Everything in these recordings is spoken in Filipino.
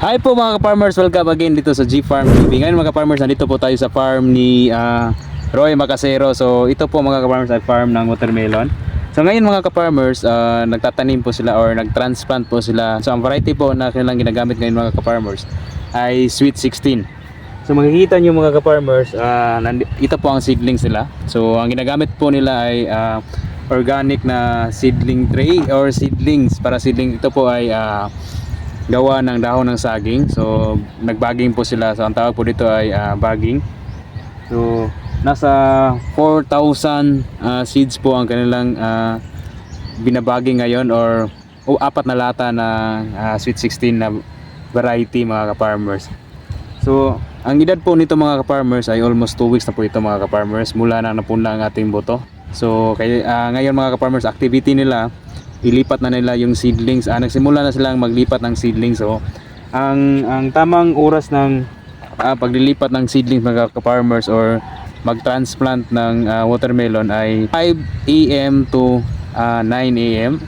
Hi po mga ka-farmers, welcome again dito sa G-Farm TV. Ngayon mga ka-farmers, nandito po tayo sa farm ni ah, Roy Macasero. So ito po mga ka-farmers ay farm ng watermelon. So ngayon mga ka-farmers, ah, nagtatanim po sila or nagtransplant po sila. So ang variety po na kanilang ginagamit ngayon mga ka-farmers ay Sweet 16. So makikita nyo mga ka-farmers, nandi- ito po ang seedlings nila. So ang ginagamit po nila ay ah, organic na seedling tray or seedlings para seedling. Ito po ay ah, gawa ng dahon ng saging. So, nagbaging po sila. So, ang tawag po dito ay ah, bagging. So, nasa 4,000 ah, seeds po ang kanilang ah, binabaging ngayon or o apat na lata na ah, sweet 16 na variety mga ka-farmers. So, ang edad po nito mga ka-farmers ay almost 2 weeks na po ito mga ka-farmers mula na napunla ang ating boto. So, kay, ah, ngayon mga ka-farmers, activity nila ilipat na nila yung seedlings. Ah, nagsimula na silang maglipat ng seedlings. So, ang ang tamang oras ng ah, paglilipat ng seedlings mga ka-farmers or mag-transplant ng ah, watermelon ay 5 AM to ah, 9 AM.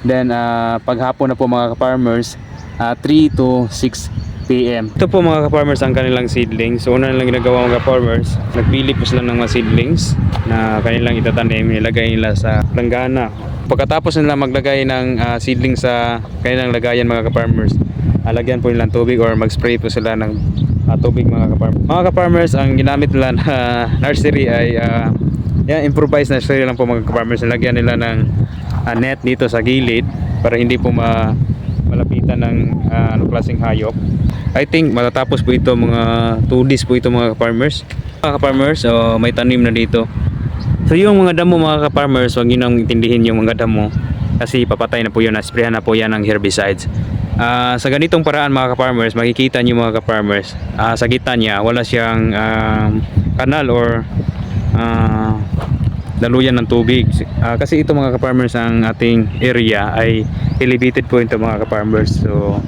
Then ah, paghapon na po mga ka-farmers, ah, 3 to 6 PM. Ito po mga ka-farmers ang kanilang seedlings. So una nilang ginagawa mga ka-farmers, nagpili po sila ng mga seedlings na kanilang itatanim, ilagay nila sa langgana. Pagkatapos nila maglagay ng ah, seedlings sa kanilang lagayan mga ka-farmers, ah, lagyan po nila ng tubig or mag-spray po sila ng ah, tubig mga ka-farmers. Mga ka-farmers, ang ginamit nila na nursery ay ah, yan, improvised nursery lang po mga ka-farmers. Nilagyan nila ng ah, net dito sa gilid para hindi po ma malapitan ng ah, ano klaseng hayop. I think matatapos po ito mga 2 days po ito mga ka-farmers. Mga ka-farmers, oh, may tanim na dito. So yung mga damo mga ka-farmers, huwag nyo nang intindihin yung mga damo kasi papatay na po yun, nasprayan na po yan ng herbicides. Ah, sa ganitong paraan mga ka-farmers, makikita nyo mga ka-farmers, ah, sa gitna niya wala siyang ah, kanal or ah, daluyan ng tubig. Ah, kasi ito mga ka-farmers ang ating area ay elevated po ito mga ka-farmers. So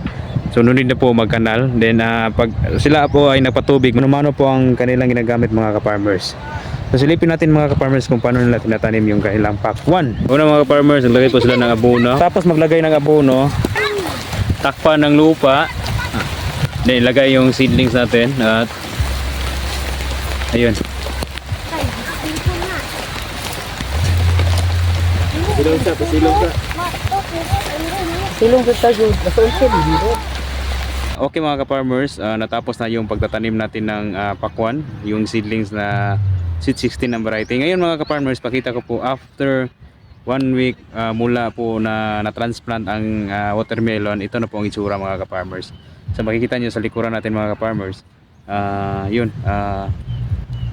So nunod na po magkanal. Then ah, pag sila po ay nagpatubig, manumano po ang kanilang ginagamit mga ka-farmers. So silipin natin mga ka-farmers kung paano nila tinatanim yung kanilang pakwan. Una mga ka-farmers, naglagay po sila ng abono. Tapos maglagay ng abono, takpan ng lupa. Then ilagay yung seedlings natin at ayun. Silong sa, pasilong sa. Silong sa tayo, nasa. Okay mga ka-farmers, ah, natapos na yung pagtatanim natin ng ah, pakwan, yung seedlings na Sweet 16 ng variety. Ngayon mga ka-farmers, pakita ko po after one week ah, mula po na na-transplant ang ah, watermelon, ito na po ang itsura mga ka-farmers. So makikita nyo sa likuran natin mga ka-farmers, ah, yun, ah,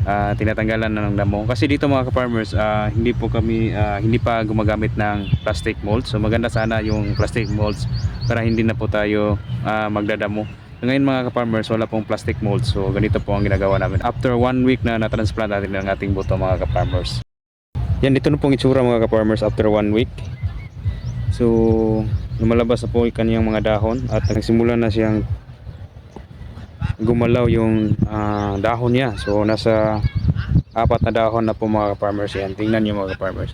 ah, tinatanggalan na ng damo. Kasi dito mga ka-farmers, ah, hindi po kami, ah, hindi pa gumagamit ng plastic molds. So maganda sana yung plastic molds para hindi na po tayo ah, magdadamo. Ngayon mga ka-farmers, wala pong plastic molds. So ganito po ang ginagawa namin. After one week na na-transplant natin ng ating buto mga ka-farmers. Yan, dito na pong itsura mga ka-farmers after one week. So, lumalabas na po yung kanyang mga dahon at nagsimula na siyang gumalaw yung ah, dahon niya. So, nasa apat na dahon na po mga ka-farmers yan. Tingnan niyo mga ka-farmers.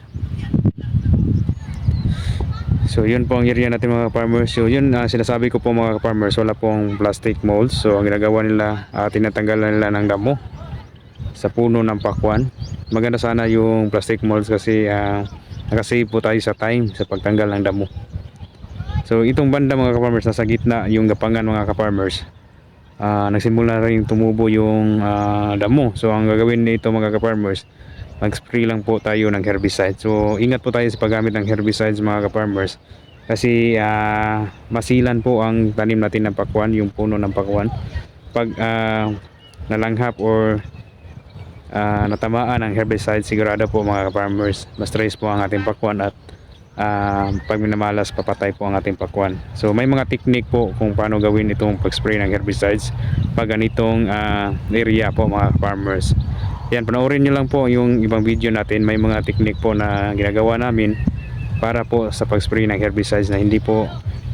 So yun po ang area natin mga farmers. So yun ah, sinasabi ko po mga farmers, wala pong plastic molds. So ang ginagawa nila, uh, tinatanggalan nila ng damo sa puno ng pakwan. Maganda sana yung plastic molds kasi uh, nakasave po tayo sa time sa pagtanggal ng damo. So itong banda mga farmers nasa gitna yung gapangan mga farmers. Uh, nagsimula na rin tumubo yung ah, damo. So ang gagawin nito mga farmers, mag-spray lang po tayo ng herbicide. So ingat po tayo sa paggamit ng herbicides mga ka-farmers kasi ah, masilan po ang tanim natin ng pakwan, yung puno ng pakwan. Pag ah, nalanghap or ah, natamaan ng herbicide, sigurado po mga ka-farmers, ma-stress po ang ating pakwan at ah, pag minamalas, papatay po ang ating pakwan. So may mga technique po kung paano gawin itong pag-spray ng herbicides pag ganitong ah, area po mga farmers. Yan, panoorin nyo lang po yung ibang video natin. May mga technique po na ginagawa namin para po sa pag-spray ng herbicides na hindi po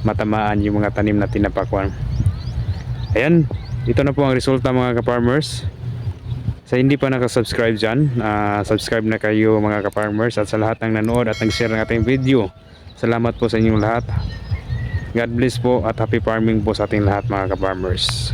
matamaan yung mga tanim natin na pakwan. Ayan, ito na po ang resulta mga ka-farmers. Sa hindi pa nakasubscribe dyan, ah, subscribe na kayo mga ka-farmers at sa lahat ng nanood at nag-share ng ating video. Salamat po sa inyong lahat. God bless po at happy farming po sa ating lahat mga ka-farmers.